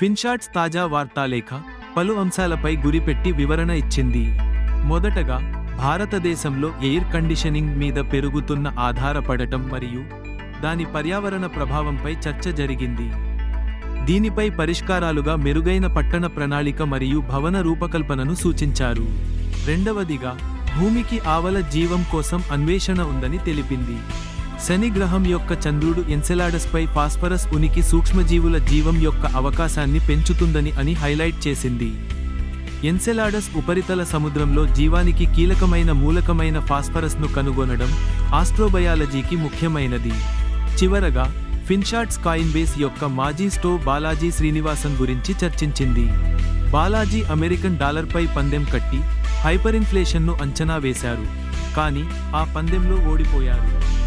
ఫిన్షాట్స్ తాజా వార్తాలేఖ పలు అంశాలపై గురిపెట్టి వివరణ ఇచ్చింది. మొదటగా భారతదేశంలో ఎయిర్ కండిషనింగ్ మీద పెరుగుతున్న ఆధారపడటం మరియు దాని పర్యావరణ ప్రభావంపై చర్చ జరిగింది. దీనిపై పరిష్కారాలుగా మెరుగైన పట్టణ ప్రణాళిక మరియు భవన రూపకల్పనను సూచించారు. రెండవదిగా భూమికి ఆవల జీవం కోసం అన్వేషణ ఉందని తెలిపింది. శని గ్రహం యొక్క చంద్రుడు ఎన్సెలాడస్పై ఫాస్ఫరస్ ఉనికి సూక్ష్మజీవుల జీవం యొక్క అవకాశాన్ని పెంచుతుందని అని హైలైట్ చేసింది. ఎన్సెలాడస్ ఉపరితల సముద్రంలో జీవానికి కీలకమైన మూలకమైన ఫాస్ఫరస్ను కనుగొనడం ఆస్ట్రోబయాలజీకి ముఖ్యమైనది. చివరగా ఫిన్షాట్స్ కాయిన్బేస్ యొక్క మాజీ స్టో బాలాజీ శ్రీనివాసన్ గురించి చర్చించింది. బాలాజీ అమెరికన్ డాలర్పై పందెం కట్టి హైపర్ ఇన్ఫ్లేషన్ను అంచనా వేశారు. కానీ ఆ పందెంలో ఓడిపోయారు.